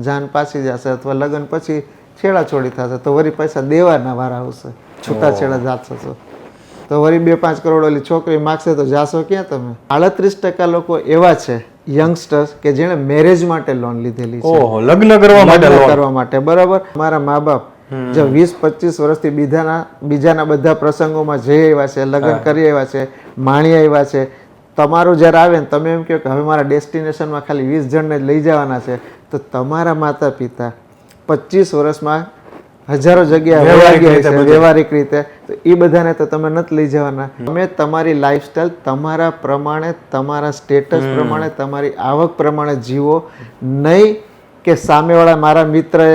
જાન પાછી જશે અથવા લગ્ન પછી છેડાછોડી થશે તો વરી પૈસા દેવાના વાર આવશે. છૂટાછેડા જાશો તો તો વળી બે પાંચ કરોડ ઓલી છોકરી માગશે તો જાશો ક્યાં તમે? આડત્રીસ ટકા લોકો એવા છે યંગસ્ટર્સ કે જેણે મેરેજ માટે લોન લીધેલી છે. લગ્ન કરવા માટે કરવા માટે બરાબર? મારા મા બાપ જે વીસ પચીસ વર્ષથી બીજાના બીજાના બધા પ્રસંગોમાં જઈ આવ્યા છે લગ્ન કરી આવ્યા છે માણી આવ્યા છે તમારું જ્યારે આવે ને તમે એમ કહો કે હવે મારા ડેસ્ટિનેશનમાં ખાલી વીસ જણને લઈ જવાના છે તો તમારા માતા પિતા પચીસ વર્ષમાં હજારો જગ્યા વ્યવહારિક રીતે તો એ બધાને તો તમે નથી લઈ જવાના. તમે તમારી લાઈફસ્ટાઈલ તમારા પ્રમાણે તમારા સ્ટેટસ પ્રમાણે તમારી આવક પ્રમાણે જીવો. નહીં કે સામેવાળા મારા મિત્રએ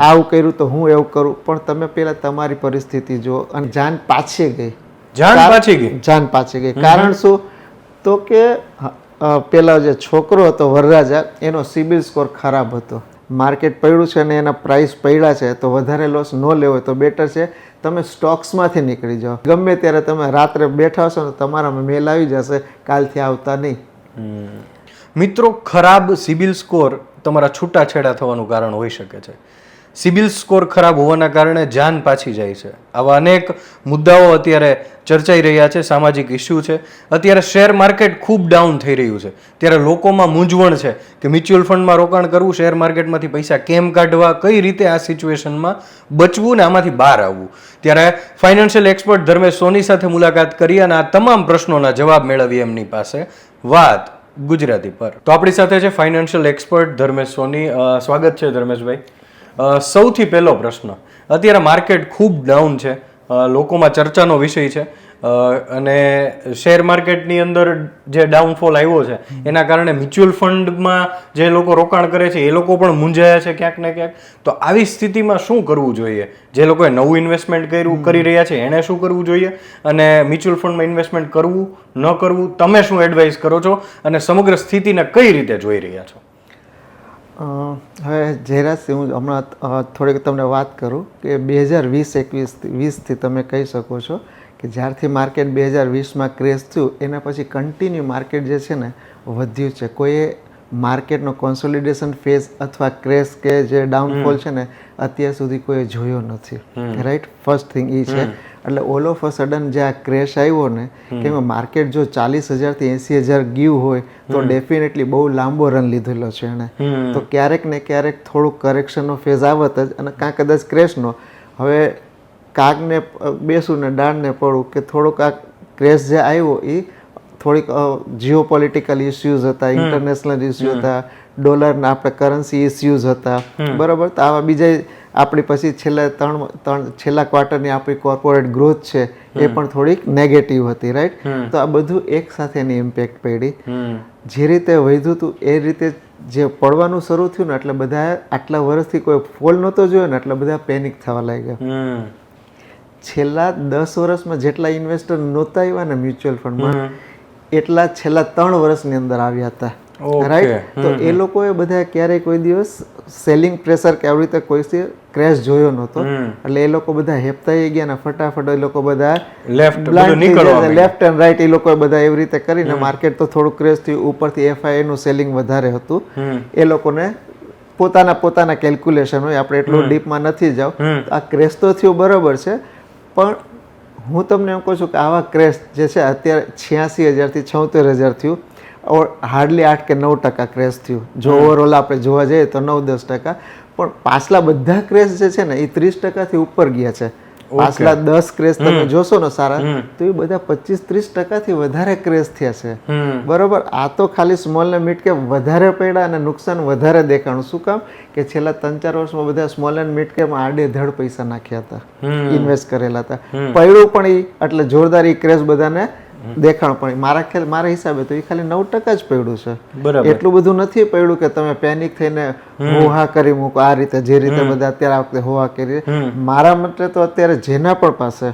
આવું કર્યું તો હું એવું કરું. પણ તમે પેલા તમારી પરિસ્થિતિ જુઓ અને જાન પાછી ગઈ. જાન પાછી ગઈ? જાન પાછી ગઈ. કારણ શું? તો કે પેલા જે છોકરો હતો વરરાજા, એનો સિબિલ સ્કોર ખરાબ હતો. માર્કેટ પડ્યું છે અને એના પ્રાઇસ પડ્યા છે, તો વધારે લોસ ન લેવો તો બેટર છે. તમે સ્ટોક્સમાંથી નીકળી જાઓ. ગમે ત્યારે તમે રાત્રે બેઠા હશો ને, તમારામાં મેલ આવી જશે, કાલથી આવતા નહીં. મિત્રો, ખરાબ સિબિલ સ્કોર તમારા છૂટાછેડા થવાનું કારણ હોઈ શકે છે. સિબિલ સ્કોર ખરાબ હોવાના કારણે જાન પાછી જાય છે. આવા અનેક મુદ્દાઓ અત્યારે ચર્ચાઈ રહ્યા છે, સામાજિક ઇસ્યુ છે. અત્યારે શેર માર્કેટ ખૂબ ડાઉન થઈ રહ્યું છે. ત્યારે લોકોમાં મૂંઝવણ છે કે મ્યુચ્યુઅલ ફંડમાં રોકાણ કરવું, શેર માર્કેટમાંથી પૈસા કેમ કાઢવા, કઈ રીતે આ સિચ્યુએશનમાં બચવું ને આમાંથી બહાર આવવું. ત્યારે ફાઇનાન્શિયલ એક્સપર્ટ ધર્મેશ સોની સાથે મુલાકાત કરી અને આ તમામ પ્રશ્નોના જવાબ મેળવી એમની પાસે વાત ગુજરાતી પર. તો આપણી સાથે છે ફાઇનાન્શિયલ એક્સપર્ટ ધર્મેશ સોની. સ્વાગત છે ધર્મેશભાઈ. સૌથી પહેલો પ્રશ્ન. અત્યારે માર્કેટ ખૂબ ડાઉન છે. લોકોમાં ચર્ચાનો વિષય છે. અને શેર માર્કેટની અંદર જે ડાઉનફોલ આવ્યો છે, એના કારણે મ્યુચ્યુઅલ ફંડમાં જે લોકો રોકાણ કરે છે, એ લોકો પણ મૂંઝાયા છે ક્યાંક ને ક્યાંક. તો આવી સ્થિતિમાં શું કરવું જોઈએ? જે લોકોએ નવું ઇન્વેસ્ટમેન્ટ કર્યું, કરી રહ્યા છે, એણે શું કરવું જોઈએ? અને મ્યુચ્યુઅલ ફંડમાં ઇન્વેસ્ટમેન્ટ કરવું, ન કરવું, તમે શું એડવાઇસ કરો છો? અને સમગ્ર સ્થિતિને કઈ રીતે જોઈ રહ્યા છો? હવે જયરાજસિંહ હું હમણાં થોડીક તમને વાત કરું કે બે હજાર વીસ એકવીસ વીસથી તમે કહી શકો છો કે જ્યારથી માર્કેટ બે હજાર વીસમાં ક્રેશ થયું એના પછી કન્ટિન્યુ માર્કેટ જે છે ને વધ્યું છે. કોઈએ માર્કેટનો કોન્સોલિડેશન ફેઝ અથવા ક્રેશ કે જે ડાઉનફોલ છે ને અત્યાર સુધી કોઈએ જોયો નથી. રાઈટ ફર્સ્ટ થિંગ એ છે. એટલે ઓલ ઓફ અ સડન જે આ ક્રેશ આવ્યો ને કે એમાં માર્કેટ જો ચાલીસ હજારથી એંસી હજાર ગયું હોય તો ડેફિનેટલી બહુ લાંબો રન લીધેલો છે એણે. તો ક્યારેક ને ક્યારેક થોડુંક કરેક્શનનો ફેઝ આવત જ અને કાં કદાચ ક્રેશનો હવે કાગને બેસું ને ડાળને પડું કે થોડુંક આ ક્રેશ જે આવ્યો એ થોડીક જીઓ પોલિટિકલ ઇસ્યુઝ હતા ઇન્ટરનેશનલ ઇસ્યુ હતા ડોલરના આપણે કરન્સી ઇસ્યુઝ હતા. બરાબર? તો આવા બીજા આપણી પછી છેલ્લા ત્રણ ત્રણ છેલ્લા ક્વાર્ટરની આપણી કોર્પોરેટ ગ્રોથ છે એ પણ થોડીક નેગેટિવ હતી રાઈટ તો આ બધું એક સાથે એની ઇમ્પેક્ટ પડી જે રીતે વધ્યું હતું એ રીતે જે પડવાનું શરૂ થયું ને એટલે બધા આટલા વર્ષથી કોઈ ફોલ નહોતો જોયો ને એટલે બધા પેનિક થવા લાગ્યા. છેલ્લા દસ વર્ષમાં જેટલા ઇન્વેસ્ટર નહોતા આવ્યા ને મ્યુચ્યુઅલ ફંડમાં એટલા છેલ્લા ત્રણ વર્ષની અંદર આવ્યા હતા. રાઈટ તો એ લોકોએ બધા ક્યારેય કોઈ દિવસ સેલિંગ પ્રેશર કે આવી રીતે કોઈ ક્રેશ જોયો નહોતો. એટલે એ લોકો બધા હેપતાઈ ગયા ને ફટાફટ એ લોકો બધા લેફ્ટ લેફ્ટ એન્ડ રાઈટ એ લોકોએ બધા એવી રીતે કરીને માર્કેટ તો થોડું ક્રેશ થયું. ઉપરથી એફઆઈ નું સેલિંગ વધારે હતું. એ લોકોને પોતાના પોતાના કેલ્ક્યુલેશન હોય. આપણે એટલું ડીપમાં નથી જાવ આ ક્રેશ તો થયું બરોબર છે. પણ હું તમને એમ કહું છું કે આવા ક્રેશ જે છે અત્યારે છ્યાસી હજારથી છોતેર હજાર થયું. હાર્ડલી આઠ કે નવ ટકા ક્રેશ થયું. જો ઓવરઓલ આપણે જોવા જઈએ તો નવ દસ ટકા. પણ પાછલા બધા ક્રેશ જે છે ને એ ત્રીસ ટકાથી ઉપર ગયા છે. પાછલા દસ ક્રેશ તમે જોશો ને સારા તો એ બધા પચીસ ત્રીસ ટકાથી વધારે ક્રેશ થયા છે. બરોબર? આ તો ખાલી સ્મોલ ને મિડ કેપ વધારે પડ્યા અને નુકસાન વધારે દેખાણું. શું કામ? કે છેલ્લા ત્રણ ચાર વર્ષમાં બધા સ્મોલ એન્ડ મિડ કેપ આડે ધડ પૈસા નાખ્યા હતા. ઇન્વેસ્ટ કરેલા હતા. પડ્યું પણ ઈ એટલે જોરદાર ઈ ક્રેશ બધાને દેખાણ પણ મારા ખ્યાલ મારા હિસાબે તો એ ખાલી નવ ટકા જ પડ્યું છે. બરાબર. એટલું બધું નથી પડ્યું કે તમે પેનિક થઈને હોહા કરી મૂકો આ રીતે જે રીતે બધા અત્યારે આ વખતે હોહા કરી. મારા મતે તો અત્યારે જેના પણ પાસે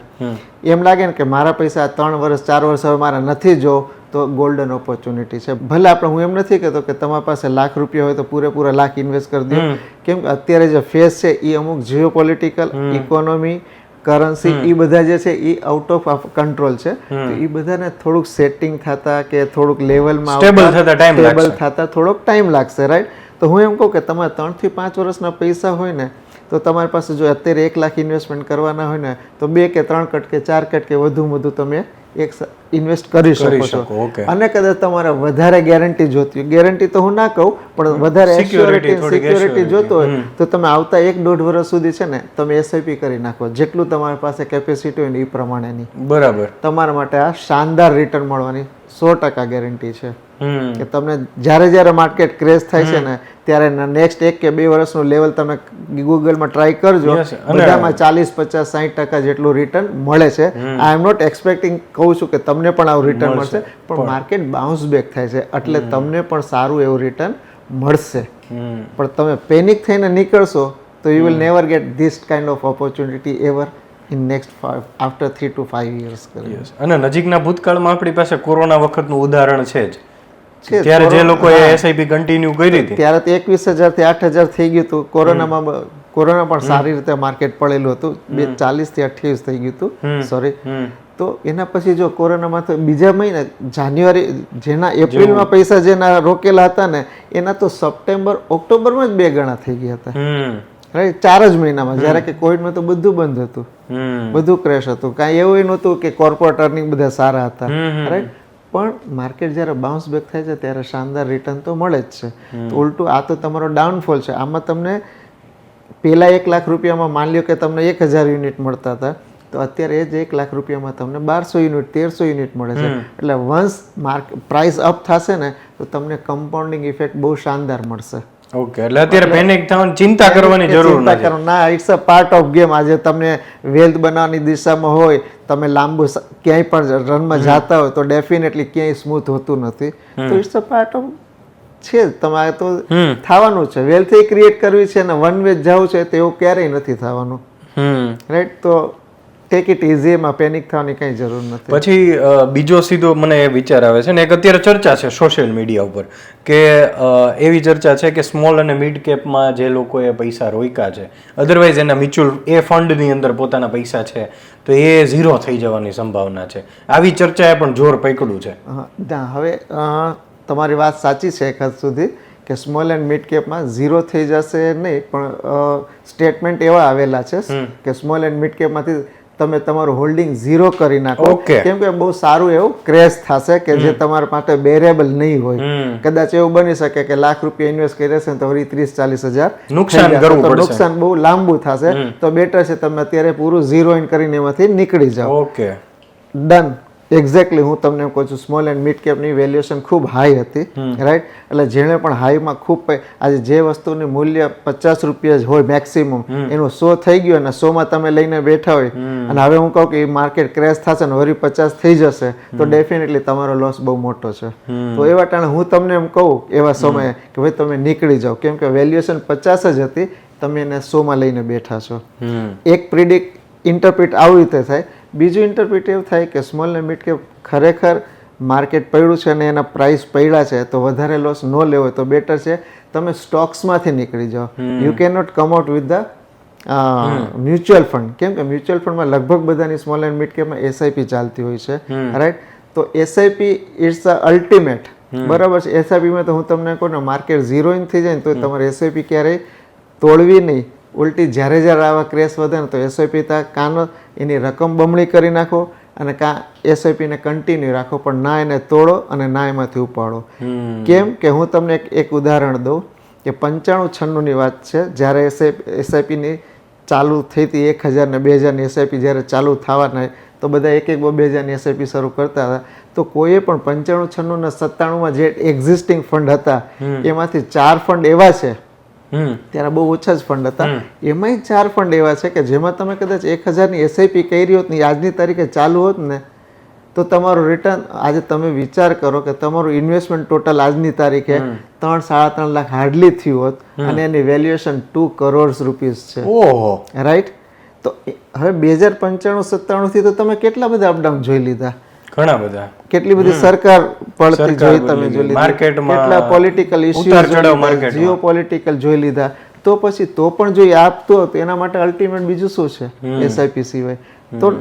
એમ લાગે ને કે મારા પૈસા ત્રણ વર્ષ ચાર વર્ષ હવે મારા નથી જો તો ગોલ્ડન ઓપોર્ચ્યુનિટી છે. ભલે આપણે હું એમ નથી કહેતો કે તમારા પાસે લાખ રૂપિયા હોય તો પૂરેપૂરા લાખ ઇન્વેસ્ટ કરી દો. કેમ કે અત્યારે જે ફેસ છે એ અમુક જીઓ પોલિટિકલ ઇકોનોમી કરન્સી એ બધા જે છે એ આઉટ ઓફ કંટ્રોલ છે. તો એ બધાને થોડુંક સેટિંગ થતા કે થોડુંક લેવલમાં સ્ટેબલ થતા ટાઈમ સ્ટેબલ થતા થોડોક ટાઈમ લાગશે રાઈટ તો હું એમ કહું કે તમારે ત્રણથી પાંચ વર્ષના પૈસા હોય ને તો તમારી પાસે જો અત્યારે એક લાખ ઇન્વેસ્ટમેન્ટ કરવાના હોય ને તો બે કે ત્રણ કટ કે ચાર કટ કે વધુ વધુ તમે એક ઇન્વેસ્ટ કરી શકો છો. અને કદાચ તમારે વધારે ગેરંટી જોતી હોય. ગેરંટી તો હું ના કહું પણ વધારે સિક્યોરિટી જોતો હોય તો તમે આવતા એક દોઢ વર્ષ સુધી છે ને તમે એસઆઈપી કરી નાખો. જેટલું તમારી પાસે કેપેસિટી હોય ને એ પ્રમાણેની. બરાબર. તમારા માટે આ શાનદાર રિટર્ન મળવાની. સો ટકા ગેરંટી છે. કે તમને જ્યારે જ્યારે માર્કેટ ક્રેશ થાય છે ને ત્યારે નેક્સ્ટ એક કે બે વર્ષનું લેવલ તમે ગૂગલમાં ટ્રાય કરજો. બધામાં ચાલીસ પચાસ સાહીઠ ટકા જેટલું રિટર્ન મળે છે. આઈ એમ નોટ એક્સપેક્ટિંગ કહું છું કે તમને પણ આવું રિટર્ન મળશે. પણ માર્કેટ બાઉન્સ બેક થાય છે. એટલે તમને પણ સારું એવું રિટર્ન મળશે. પણ તમે પેનિક થઈને નીકળશો તો you will never get this kind of opportunity ever in next after three to five years કરી. અને નજીકના ભૂતકાળમાં આપણી પાસે કોરોના વખતનું ઉદાહરણ છે જ. ત્યારે જે લોકોએ એસઆઈપી કન્ટિન્યુ કરી હતી. ત્યારે તો એકવીસ હજારથી આઠ હજાર થઈ ગયું હતું. કોરોનામાં કોરોના પણ સારી રીતે માર્કેટ પડેલું હતું. બે ચાલીસથી અઠ્યાવીસ થઈ ગયું હતું. સોરી તો એના પછી જો કોરોનામાં તો બીજા મહિને જાન્યુઆરી જેના એપ્રિલમાં પૈસા જેના રોકેલા હતા ને એના તો સપ્ટેમ્બર ઓક્ટોબરમાં જ બે ગણા થઈ ગયા હતા. રાઈટ? ચાર જ મહિનામાં. જ્યારે કે કોવિડમાં તો બધું બંધ હતું. બધું ક્રેશ હતું. કાંઈ એવું નહોતું કે કોર્પોરેટ અર્નિંગ બધા સારા હતા. રાઈટ? પણ માર્કેટ જ્યારે બાઉન્સ બેક થાય છે ત્યારે શાનદાર રિટર્ન તો મળે જ છે. તો ઉલટું આ તો તમારો ડાઉનફોલ છે. આમાં તમને પહેલાં એક લાખ રૂપિયામાં માન લ્યો કે તમને એક હજાર યુનિટ મળતા હતા તો અત્યારે એ જ એક લાખ રૂપિયામાં તમને બારસો યુનિટ તેરસો યુનિટ મળે છે. એટલે વન્સ માર્ક પ્રાઇસ અપ થશે ને તો તમને કમ્પાઉન્ડિંગ ઇફેક્ટ બહુ શાનદાર મળશે. ઓકે એટલે અત્યારે પેનિક થવાની ચિંતા કરવાની જરૂર ચિંતા નથી. કરો ના it's a part of game આજે તમને વેલ્થ બનાવવાની દિશામાં હોય તમે લાંબુ ક્યાંય પણ રનમાં જાતા હોય તો ડેફિનેટલી ક્યાંય સ્મૂથ હોતું નથી. તો ઇટ્સ અ પાર્ટ ઓફ છે તમારે તો થવાનું છે. વેલ્થ ક્રિએટ કરવી છે અને વન વે જવું છે તો એવું ક્યારેય નથી થવાનું. રાઈટ તો ટેક ઇટ ઇઝી એમાં પેનિક થવાની કંઈ જરૂર નથી. પછી બીજો સીધો મને એ વિચાર આવે છે ને એક અત્યારે ચર્ચા છે સોશિયલ મીડિયા ઉપર કે એવી ચર્ચા છે કે સ્મોલ અને મિડ કેપમાં જે લોકોએ પૈસા રોક્યા છે અધરવાઇઝ એના મ્યુચ્યુઅલ એ ફંડની અંદર પોતાના પૈસા છે તો એ ઝીરો થઈ જવાની સંભાવના છે. આવી ચર્ચાએ પણ જોર પકડ્યું છે. હા, ના હવે તમારી વાત સાચી છે એક હદ સુધી કે સ્મોલ એન્ડ મિડ કેપમાં ઝીરો થઈ જશે નહીં પણ સ્ટેટમેન્ટ એવા આવેલા છે કે સ્મોલ એન્ડ મિડ કેપમાંથી તમે તમારું હોલ્ડિંગ ઝીરો કરી નાખો. કેમ કે બહુ સારું એવું ક્રેશ થશે કે જે તમારા માટે બેરેબલ નહીં હોય. કદાચ એવું બની શકે કે લાખ રૂપિયા ઇન્વેસ્ટ કરી છે તો વળી ત્રીસ ચાલીસ હજાર નુકસાન કરવું પડશે. નુકસાન બહુ લાંબુ થશે. તો બેટર છે તમે અત્યારે પૂરું ઝીરો ઇન કરીને એમાંથી નીકળી જાઓ. ઓકે ડન એક્ઝેક્ટલી હું તમને કહું છું સ્મોલ એન્ડ મિડ કેપની વેલ્યુએશન ખૂબ હાઈ હતી રાઈટ એટલે જેણે પણ હાઈમાં ખૂબ આજે જે વસ્તુની મૂલ્ય પચાસ રૂપિયા જ હોય મેક્સિમમ એનું સો થઈ ગયું અને સોમાં તમે લઈને બેઠા હોય અને હવે હું કહું કે એ માર્કેટ ક્રેશ થશે ને વરી પચાસ થઈ જશે તો ડેફિનેટલી તમારો લોસ બહુ મોટો છે. તો એવા ટાણે હું તમને એમ કહું એવા સમયે કે ભાઈ તમે નીકળી જાઓ કેમ કે વેલ્યુએશન પચાસ જ હતી તમે એને સોમાં લઈને બેઠા છો. એક પ્રિડિક્ટ ઇન્ટરપ્રિટ આવી રીતે થાય બીજું ઇન્ટરપ્રિટ એવું થાય કે સ્મોલ ને મિડ કેપ ખરેખર માર્કેટ પડ્યું છે અને એના પ્રાઇસ પડ્યા છે તો વધારે લોસ ન લેવો તો બેટર છે. તમે સ્ટોક્સમાંથી નીકળી જાઓ. You can not come out with the mutual fund કેમ કે મ્યુચ્યુઅલ ફંડમાં લગભગ બધાની સ્મોલ એન્ડ મિડ કેપમાં એસઆઈપી ચાલતી હોય છે. રાઈટ તો એસઆઈપી ઇટ્સ અ અલ્ટિમેટ બરાબર છે? એસઆઈપીમાં તો હું તમને કહું ને માર્કેટ ઝીરો ઇન થઈ જાય ને તો તમારે એસઆઈપી ક્યારેય તોડવી નહીં. ઉલટી જ્યારે જ્યારે આવા ક્રેશ વધે ને તો એસઆઈપી તા કાં એની રકમ બમણી કરી નાખો અને કાં એસઆઈપીને કન્ટિન્યુ રાખો પણ ના એને તોડો અને ના એમાંથી ઉપાડો. કેમ કે હું તમને એક ઉદાહરણ દઉં કે પંચાણું છન્નુંની વાત છે જ્યારે એસઆઈ એસઆઈપીની ચાલુ થઈ હતી એક હજાર ને બે હજારની એસઆઈપી જ્યારે ચાલુ થવાના તો બધા એક એક બે હજારની એસઆઈપી શરૂ કરતા હતા. તો કોઈએ પણ પંચાણું છન્નું ને સત્તાણુંમાં જે એક્ઝિસ્ટિંગ ફંડ હતા એમાંથી ચાર ફંડ એવા છે ત્યારે બહુ ઓછા જ ફંડ હતા. એમાંય ચાર ફંડ એવા છે કે જેમાં તમે કદાચ એક હજારની એસઆઈપી કરી હોત ને આજની તારીખે ચાલુ હોત ને તો તમારું રિટર્ન આજે તમે વિચાર કરો કે તમારું ઇન્વેસ્ટમેન્ટ ટોટલ આજની તારીખે ત્રણ સાડા ત્રણ લાખ હાર્ડલી થયું હોત અને એની વેલ્યુએશન ટુ કરોડ રૂપીસ છે. ઓહો. રાઈટ તો હવે બે હજાર પંચાણું સત્તાણું થી તો તમે કેટલા બધા અપડાઉન જોઈ લીધા? ઘણા બધા. કેટલી બધી સરકાર પડતી જોઈ તમે જોઈ લીધી. માર્કેટમાં કેટલા પોલિટિકલ ઇશ્યુ જીઓ પોલિટિકલ જોઈ લીધા. તો પછી તો પણ જો એ આપતો હોય તો એના માટે અલ્ટિમેટ બીજું શું છે? એસઆઈપી સિવાય. તો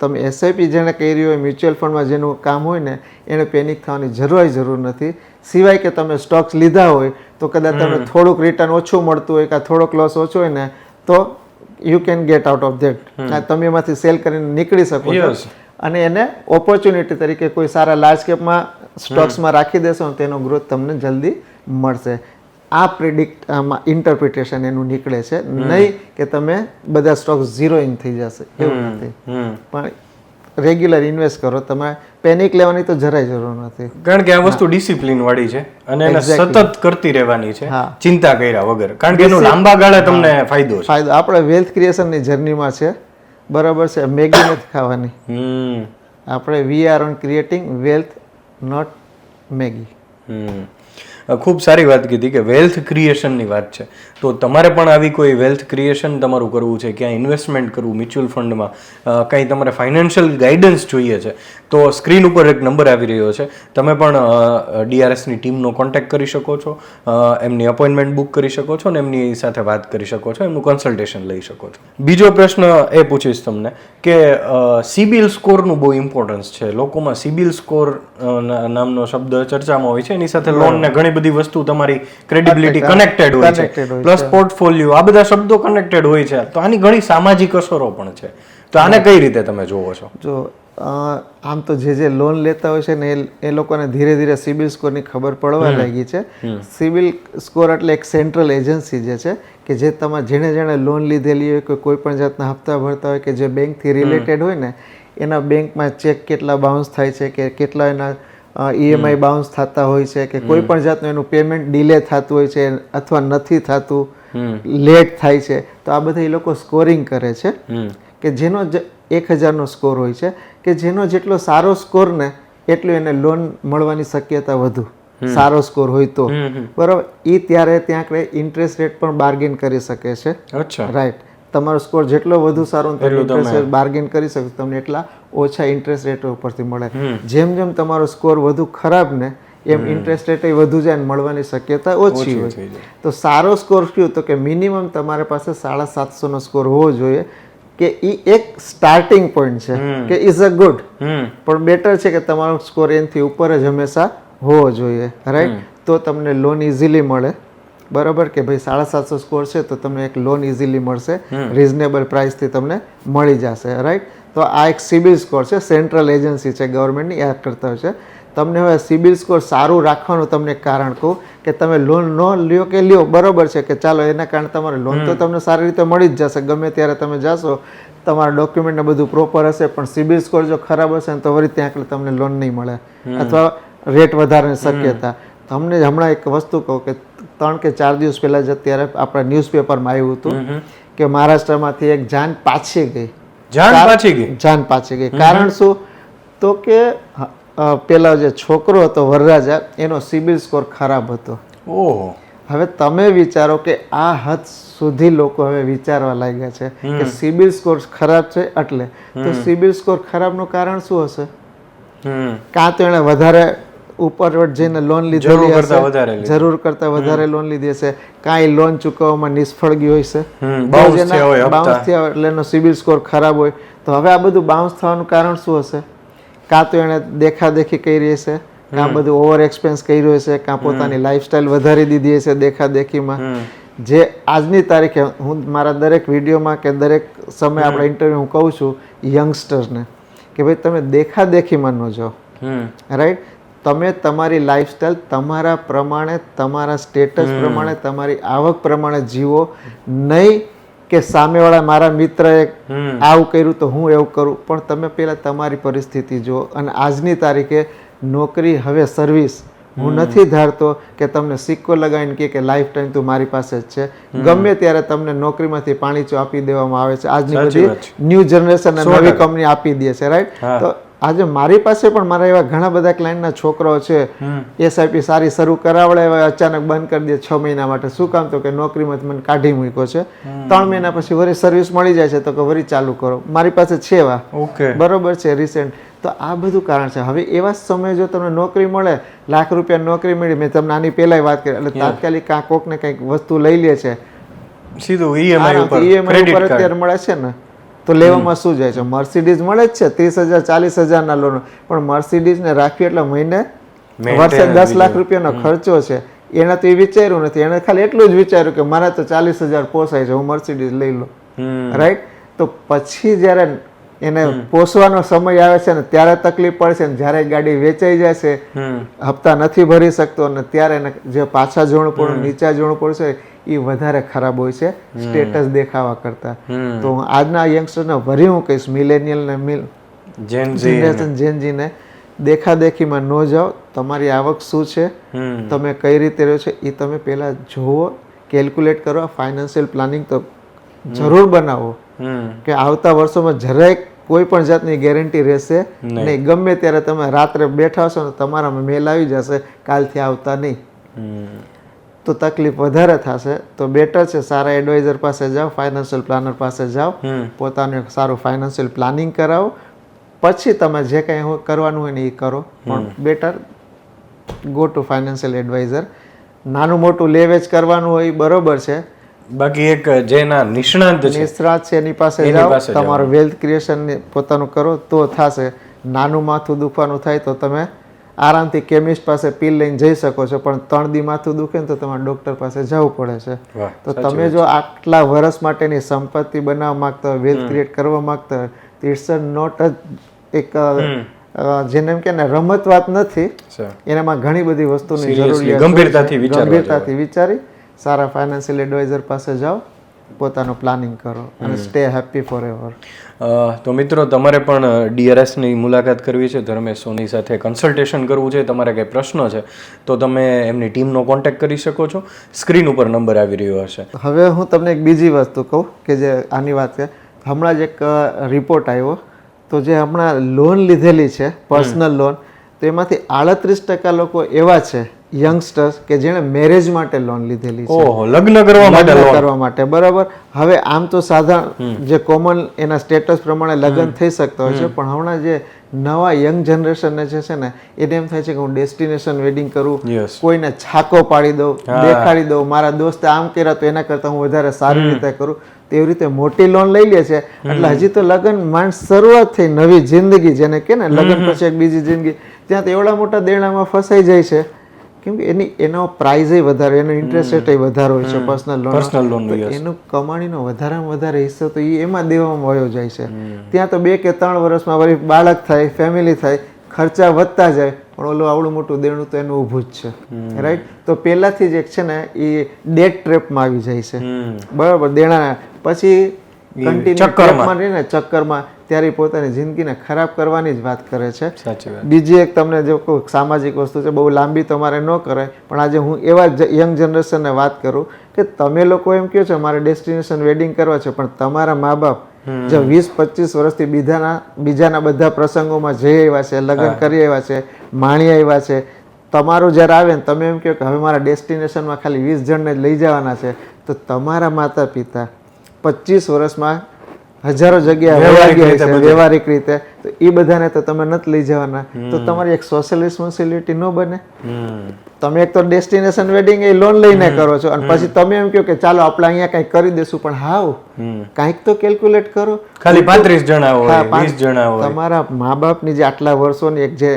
તમે એસઆઈપી જેને કરી હોય મ્યુચ્યુઅલ ફંડમાં જેનું કામ હોય ને એને પેનિક થવાની જરૂર જરૂર નથી. સિવાય કે તમે સ્ટોક્સ લીધા હોય તો કદાચ તમને થોડુંક રિટર્ન ઓછું મળતું હોય કે થોડોક લોસ ઓછો હોય ને તો you can get out of that તમે એમાંથી સેલ કરીને નીકળી શકો છો. અને એને ઓપોર્ચ્યુનિટી તરીકે કોઈ સારા લાર્જ કેપમાં સ્ટોક્સમાં રાખી દેશો તેનો ગ્રોથ તમને જલ્દી મળશે. આ પ્રિડિક્ટ આમાં ઇન્ટરપ્રિટેશન એનું નીકળે છે. નહીં કે તમે બધા સ્ટોક્સ ઝીરો ઇન થઈ જશે. એવું નથી. પણ રેગ્યુલર ઇન્વેસ્ટ કરો. તમારે પેનિક લેવાની તો જરાય જરૂર નથી. કારણ કે આ વસ્તુ ડિસિપ્લિન વાળી છે અને એને સતત કરતી રહેવાની છે. ચિંતા કર્યા વગર. કારણ કે એનો લાંબા ગાળે તમને ફાયદો છે ફાયદો. આપણે વેલ્થ ક્રિએશનની જર્નીમાં છે. બરાબર છે મેગી નથી ખાવાની. હમ. આપણે we are on creating wealth not Maggi. ખૂબ સારી વાત કીધી કે વેલ્થ ક્રિએશનની વાત છે. તો તમારે પણ આવી કોઈ વેલ્થ ક્રિએશન તમારું કરવું છે ક્યાં ઇન્વેસ્ટમેન્ટ કરવું મ્યુચ્યુઅલ ફંડમાં કંઈ તમારે ફાઇનાન્શિયલ ગાઈડન્સ જોઈએ છે? તો સ્ક્રીન ઉપર એક નંબર આવી રહ્યો છે. તમે પણ ડીઆરએસની ટીમનો કોન્ટેક્ટ કરી શકો છો. એમની અપોઇન્ટમેન્ટ બુક કરી શકો છો અને એમની સાથે વાત કરી શકો છો. એમનું કન્સલ્ટેશન લઈ શકો છો. બીજો પ્રશ્ન એ પૂછીશ તમને કે સિબિલ સ્કોરનું બહુ ઇમ્પોર્ટન્સ છે. લોકોમાં સિબિલ સ્કોર નામનો શબ્દ ચર્ચામાં હોય છે. એની સાથે લોન ને ઘણી બધી વસ્તુ તમારી ક્રેડિબિલિટી કનેક્ટેડ હોય છે. પ્લસ પોર્ટફોલિયો આ બધા શબ્દો કનેક્ટેડ હોય છે. તો આની ઘણી સામાજિક અસરો પણ છે. તો આને કઈ રીતે તમે જોવો છો? જો આમ તો જે જે લોન લેતા હોય છે ને એ એ લોકોને ધીરે ધીરે સિબિલ સ્કોરની ખબર પડવા લાગી છે. સિબિલ સ્કોર એટલે એક સેન્ટ્રલ એજન્સી જે છે કે જે તમારે જેણે જેણે લોન લીધેલી હોય કે કોઈ પણ જાતના હપ્તા ભરતા હોય કે જે બેંકથી રિલેટેડ હોય ને એના બેંકમાં ચેક કેટલા બાઉન્સ થાય છે કે કેટલા એના ઈએમઆઈ બાઉન્સ થતા હોય છે કે કોઈ પણ જાતનું એનું પેમેન્ટ ડિલે થતું હોય છે અથવા નથી થતું લેટ થાય છે. તો આ બધા એ લોકો સ્કોરિંગ કરે છે. કે જેનો જ એક હજારનો સ્કોર હોય છે કે જેનો જેટલો સારો સ્કોર ને એટલું એને લોન મળવાની શક્યતા વધુ. સારો સ્કોર હોય તો. બરાબર? એ ત્યારે ત્યાં ઇન્ટરેસ્ટ રેટ પણ બાર્ગેન કરી શકે છે. રાઈટ તમારો સ્કોર જેટલો વધુ સારો ને તમે ઇન્ટરેસ્ટ રેટ બાર્ગેન કરી શકો તમને એટલા ઓછા ઇન્ટરેસ્ટ રેટ ઉપરથી મળે. જેમ જેમ તમારો સ્કોર વધુ ખરાબ ને એમ ઇન્ટરેસ્ટ રેટ વધુ જાય ને મળવાની શક્યતા ઓછી હોય. તો સારો સ્કોર કયું? તો કે મિનિમમ તમારી પાસે સાડા સાતસોનો સ્કોર હોવો જોઈએ. કે એ એક સ્ટાર્ટિંગ પોઈન્ટ છે કે ઇઝ અ ગુડ. પણ બેટર છે કે તમારો સ્કોર એનથી ઉપર જ હંમેશા હોવો જોઈએ રાઈટ તો તમને લોન ઇઝીલી મળે. બરાબર કે ભાઈ સાડા સાતસો સ્કોર છે તો તમને એક લોન ઇઝીલી મળશે. રિઝનેબલ પ્રાઇસથી તમને મળી જશે રાઈટ તો આ એક સિબિલ સ્કોર છે સેન્ટ્રલ એજન્સી છે ગવર્મેન્ટની યાદ કરતા હોય છે. તમને હવે સિબિલ સ્કોર સારું રાખવાનું તમને કારણ કહું કે તમે લોન ન લ્યો કે લ્યો બરોબર છે કે ચાલો એના કારણે તમારે લોન તો તમને સારી રીતે મળી જ જશે. ગમે ત્યારે તમે જાશો તમારા ડોક્યુમેન્ટ ને બધું પ્રોપર હશે પણ સિબિલ સ્કોર જો ખરાબ હશે ને તો વળી ત્યાં તમને લોન નહીં મળે. અથવા રેટ વધારવાની શક્યતા. તમને હમણાં એક વસ્તુ કહું કે ત્રણ કે ચાર દિવસ પહેલાં જ અત્યારે આપણા ન્યૂઝપેપરમાં આવ્યું હતું કે મહારાષ્ટ્રમાંથી એક જાન પાછી ગઈ. જાન પાછી ગઈ? જાન પાછી ગઈ. કારણ શું? તો કે પેલા જે છોકરો હતો વરરાજા એનો સિબિલ સ્કોર ખરાબ હતો. ઓહો. હવે તમે વિચારો કે આ હદ સુધી લોકો હવે વિચારવા લાગ્યા છે કે સિબિલ સ્કોર ખરાબ છે એટલે. તો સિબિલ સ્કોર ખરાબનું કારણ શું હશે? કાં તો એણે વધારે ઉપર જઈને લોન લીધેલી હશે જરૂર કરતા વધારે લોન લીધી હશે કાંઈ લોન ચૂકવવામાં નિષ્ફળ ગઈ હોય છે? bounce થયા હોય એટલે એનો સિબિલ સ્કોર ખરાબ હોય તો હવે આ બધું બાઉન્સ થવાનું કારણ શું હશે? કાં તો એણે દેખાદેખી કરી હશે કાં બધું ઓવર એક્સપેન્સ કર્યું હશે કાં પોતાની લાઈફસ્ટાઈલ વધારી દીધી હશે દેખાદેખીમાં. જે આજની તારીખે હું મારા દરેક વિડીયોમાં કે દરેક સમય આપણા ઇન્ટરવ્યુ હું કહું છું યંગસ્ટર્સને કે ભાઈ તમે દેખાદેખીમાં ન જાઓ. રાઈટ તમે તમારી લાઈફસ્ટાઈલ તમારા પ્રમાણે તમારા સ્ટેટસ પ્રમાણે તમારી આવક પ્રમાણે જીવો નહીં કે સામેવાળા મારા મિત્રએ આવું કર્યું તો હું એવું કરું? પણ તમે પહેલાં તમારી પરિસ્થિતિ જુઓ અને આજની તારીખે નોકરી હવે સર્વિસ હું નથી ધારતો કે તમને સિક્કો લગાવીને કે કે લાઈફ ટાઈમ તું મારી પાસે જ છે. ગમે ત્યારે તમને નોકરીમાંથી પાણીચો આપી દેવામાં આવે છે. આજની બધી ન્યૂ જનરેશન નવી કંપની આપી દે છે રાઈટ તો આજે મારી પાસે પણ મારા એવા ઘણા બધા ક્લાયન્ટના છોકરાઓ છે. એસઆઈપી સારી શરૂ કરાવડે અચાનક બંધ કરી દે છ મહિના માટે. શું કામ? તો કે નોકરીમાંથી મને કાઢી મૂક્યો છે. ત્રણ મહિના પછી વળી સર્વિસ મળી જાય છે તો કે વળી ચાલુ કરો. મારી પાસે છે એવા. ઓકે. બરોબર છે રિસેન્ટ તો આ બધું કારણ છે. હવે એવા સમયે જો તમને નોકરી મળે લાખ રૂપિયા નોકરી મળી મેં તમને આની પહેલાં વાત કરી એટલે તાત્કાલિક કાં કોકને કંઈક વસ્તુ લઈ લે છે. સીધું ઈએમઆઈ ઉપર ઈએમઆઈ EMI ઉપર અત્યારે મળે છે ને. તો લેવામાં શું જાય છે? મર્સિડીઝ મળે જ છે ત્રીસ હજાર ચાલીસ હજારના લોન. પણ મર્સિડીઝ ને રાખવી એટલે મહિને વર્ષે દસ લાખ રૂપિયાનો ખર્ચો છે. એને તો એ વિચાર્યું નથી. એને ખાલી એટલું જ વિચાર્યું કે મારે તો ચાલીસ હજાર પોસાય છે હું મર્સિડીઝ લઈ લઉં. રાઈટ તો પછી જ્યારે એને પોસવાનો સમય આવે છે ને ત્યારે તકલીફ પડશે ને જ્યારે ગાડી વેચાઈ જશે હમ. હપ્તા નથી ભરી શકતો અને ત્યારે એને જે પાછા જોણું પડું નીચા જોણું પડશે એ વધારે ખરાબ હોય છે સ્ટેટસ દેખાવા કરતા. તો હું આજના યંગસ્ટરને ભરી હું કહીશ મિલેનિયલ ને. મિલ જનરેશન જેનજીને દેખાદેખીમાં ન જાઓ તમારી આવક શું છે તમે કઈ રીતે રહ્યો છો એ તમે પહેલાં જુઓ કેલ્ક્યુલેટ કરો ફાઇનાન્શિયલ પ્લાનિંગ તો જરૂર બનાવો. કે આવતા વર્ષોમાં જરાય કોઈ પણ જાતની ગેરંટી રહેશે નહીં. ગમે ત્યારે તમે રાત્રે બેઠા હશો ને તમારામાં મેલ આવી જશે કાલથી આવતા નહીં. તો તકલીફ વધારે થશે. તો બેટર છે સારા એડવાઇઝર પાસે જાઓ ફાઇનાન્શિયલ પ્લાનર પાસે જાઓ પોતાનું એક સારું ફાઇનાન્શિયલ પ્લાનિંગ કરાવો. પછી તમે જે કંઈ કરવાનું હોય ને એ કરો. પણ better go to financial advisor નાનું મોટું લેવેજ કરવાનું હોય બરોબર છે. બાકી એક જેના નિષ્ણાંત છે. નિષ્ણાંત છે એની પાસે જાઓ તમારું વેલ્થ ક્રિએશન પોતાનું કરો તો થશે. નાનું માથું દુખવાનું થાય તો તમે આરામથી કેમિસ્ટ પાસે પીલ લઈને જઈ શકો છો પણ ત્રણ દી માથું દુખે ને તો તમારે ડૉક્ટર પાસે જવું પડે છે. તો તમે જો આટલા વર્ષ માટેની સંપત્તિ બનાવવા માંગતા હોય વેલ્થ ક્રિએટ કરવા માંગતા હોય તો ઇટ્સ નોટ એક અ, એક જેને એમ કે રમત વાત નથી. એનામાં ઘણી બધી વસ્તુની જરૂરિયાત છે. ગંભીરતાથી ગંભીરતાથી વિચારી સારા ફાઇનાન્શિયલ એડવાઇઝર પાસે જાઓ પોતાનું પ્લાનિંગ કરો અને સ્ટે હેપી ફોર એવર તો મિત્રો તમારે પણ ડીઆરએસની મુલાકાત કરવી છે. ધર્મેશ સોની સાથે કન્સલ્ટેશન કરવું છે. તમારે કંઈ પ્રશ્નો છે તો તમે એમની ટીમનો કોન્ટેક્ટ કરી શકો છો. સ્ક્રીન ઉપર નંબર આવી રહ્યો હશે. હવે હું તમને એક બીજી વસ્તુ કહું કે જે આની વાત છે. હમણાં જ એક રિપોર્ટ આવ્યો તો જે હમણાં લોન લીધેલી છે પર્સનલ લોન તો એમાંથી આડત્રીસ ટકા લોકો એવા છે યંગસ્ટર્સ કે જેણે મેરેજ માટે લોન લીધેલી છે. ઓહો લગ્ન કરવા માટે કરવા માટે બરાબર? હવે આમ તો સાધારણ જે કોમન એના સ્ટેટસ પ્રમાણે લગ્ન થઈ શકતા હોય છે પણ હમણાં જે નવા યંગ જનરેશનને જે છે ને એને એમ થાય છે કે હું ડેસ્ટિનેશન વેડિંગ કરું કોઈને છાકો પાડી દઉં દેખાડી દઉં મારા દોસ્તે આમ કર્યા તો એના કરતાં હું વધારે સારી રીતે કરું તેવી રીતે મોટી લોન લઈ લે છે. એટલે હજી તો લગ્ન માણસ શરૂઆત થઈ નવી જિંદગી જેને કે ને લગ્ન પછી એક બીજી જિંદગી ત્યાં તો એવડા મોટા દેણામાં ફસાઈ જાય છે. કેમ કે એની એનો પ્રાઇઝ વધારે એનો ઇન્ટરેસ્ટ રેટ વધારે હોય છે પર્સનલ લોન પર્સનલ લોન એનો કમાણીનો વધારેમાં વધારે હિસ્સો તો એ એમાં દેવામાં વયો જાય છે. ત્યાં તો બે કે ત્રણ વર્ષમાં વળી બાળક થાય ફેમિલી થાય ખર્ચા વધતા જાય પણ ઓલું આવડું મોટું દેણું તો એનું ઊભું જ છે. રાઈટ તો પહેલાથી જ એક છે ને એ ડેટ ટ્રેપમાં આવી જાય છે. બરાબર દેણા. પછી કન્ટિન્યુ ટ્રેપમાં રહીને ચક્કરમાં ત્યારે પોતાની જિંદગીને ખરાબ કરવાની જ વાત કરે છે. બીજી એક તમને જો કોઈ સામાજિક વસ્તુ છે બહુ લાંબી તમારે ન કરાય પણ આજે હું એવા યંગ જનરેશનને વાત કરું કે તમે લોકો એમ કહો છો મારે ડેસ્ટિનેશન વેડિંગ કરવા છે પણ તમારા મા બાપ જે વીસ પચીસ વર્ષથી બીજાના બીજાના બધા પ્રસંગોમાં જઈ આવ્યા છે લગ્ન કરી આવ્યા છે માણી આવ્યા છે. તમારું જ્યારે આવે ને તમે એમ કહો કે હવે મારા ડેસ્ટિનેશનમાં ખાલી વીસ જણને લઈ જવાના છે તો તમારા માતા પિતા પચીસ વર્ષમાં હજારો જગ્યા વ્યવહારિક રીતે તો એ બધાને તો તમે નથી લઈ જવાના. તો તમારી એક સોશિયલ રિસ્પોન્સિબિલિટી ન બને. તમે એક તો ડેસ્ટિનેશન વેડિંગ એ લોન લઈને કરો છો અને પછી તમે એમ કહો કે ચાલો આપણે અહીંયા કંઈક કરી દેશું પણ હાવ? કાંઈક તો કેલ્ક્યુલેટ કરો. ખાલી પાંત્રીસ જણા હોય જણા તમારા મા બાપની જે આટલા વર્ષોની એક જે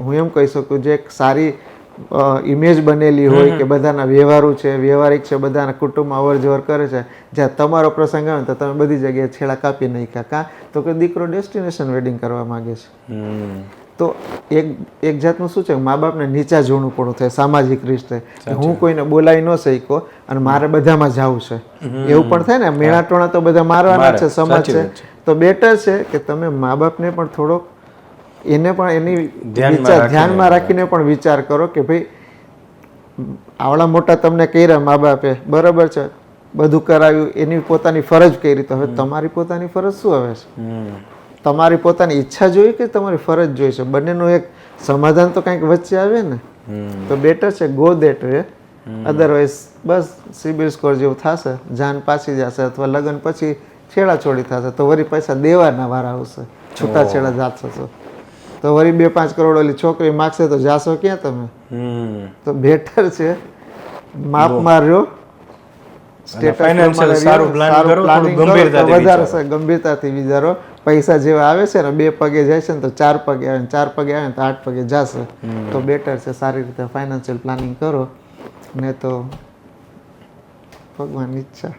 હું એમ કહી શકું જે એક સારી ઇમેજ બનેલી હોય કે બધાના વ્યવહારો છે વ્યવહારિક છે બધાના કુટુંબમાં અવર જવર કરે છે. જ્યાં તમારો પ્રસંગ આવે તો તમે બધી જગ્યાએ છેડા કાપી નાખ્યા. કાં? તો કે દીકરો ડેસ્ટિનેશન વેડિંગ કરવા માંગે છે. તો એક એક જાતનું શું છે? મા બાપને નીચા જોણું પણ થાય સામાજિક રીતે. હું કોઈને બોલાવી ન શીખો અને મારે બધામાં જવું છે. એવું પણ થાય ને? મેળા ટોણા તો બધા મારવાના છે સમાજ છે. તો બેટર છે કે તમે મા બાપને પણ થોડોક એને પણ એની ધ્યાનમાં રાખીને. પણ વિચાર કરો કે ભાઈ આવડા મોટા તમને કર્યા મા બાપે બરાબર છે? બધું કરાવ્યું એની પોતાની ફરજ કરી તો હવે તમારી પોતાની ફરજ શું હવે છે? તમારી પોતાની ઈચ્છા જોઈ કે તમારી ફરજ જોઈ છે? બંનેનું એક સમાધાન તો કંઈક વચ્ચે આવે ને? તો બેટર છે ગો દેટ વે અધરવાઇઝ બસ સિબિલ સ્કોર જેવું થશે જાન પાછી જશે અથવા લગ્ન પછી છેડા છોડી થશે તો વળી પૈસા દેવાના વાર આવશે છૂટા છેડા જાશો તો વળી બે પાંચ કરોડ ઓલી છોકરી માગશે તો જાશો ક્યાં તમે? તો બેટર છે. માપ માર્યો ગંભીરતાથી વધારે વિચારો. ગંભીરતાથી વિચારો. પૈસા જેવા આવે છે ને બે પગે જાય છે ને તો ચાર પગે આવે ચાર પગે આવે ને તો આઠ પગે જશે. તો બેટર છે સારી રીતે ફાઇનાન્શિયલ પ્લાનિંગ કરો. ને તો ભગવાનની ઈચ્છા.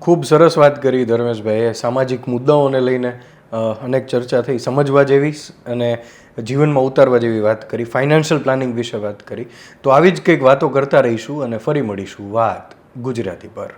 ખૂબ સરસ વાત કરી ધર્મેશભાઈએ. સામાજિક મુદ્દાઓને લઈને અનેક ચર્ચા થઈ સમજવા જેવી અને જીવનમાં ઉતારવા જેવી વાત કરી, ફાઇનાન્શિયલ પ્લાનિંગ વિશે વાત કરી. તો આવી જ કંઈક વાતો કરતા રહીશું અને ફરી મળીશું. વાત ગુજરાતી પર.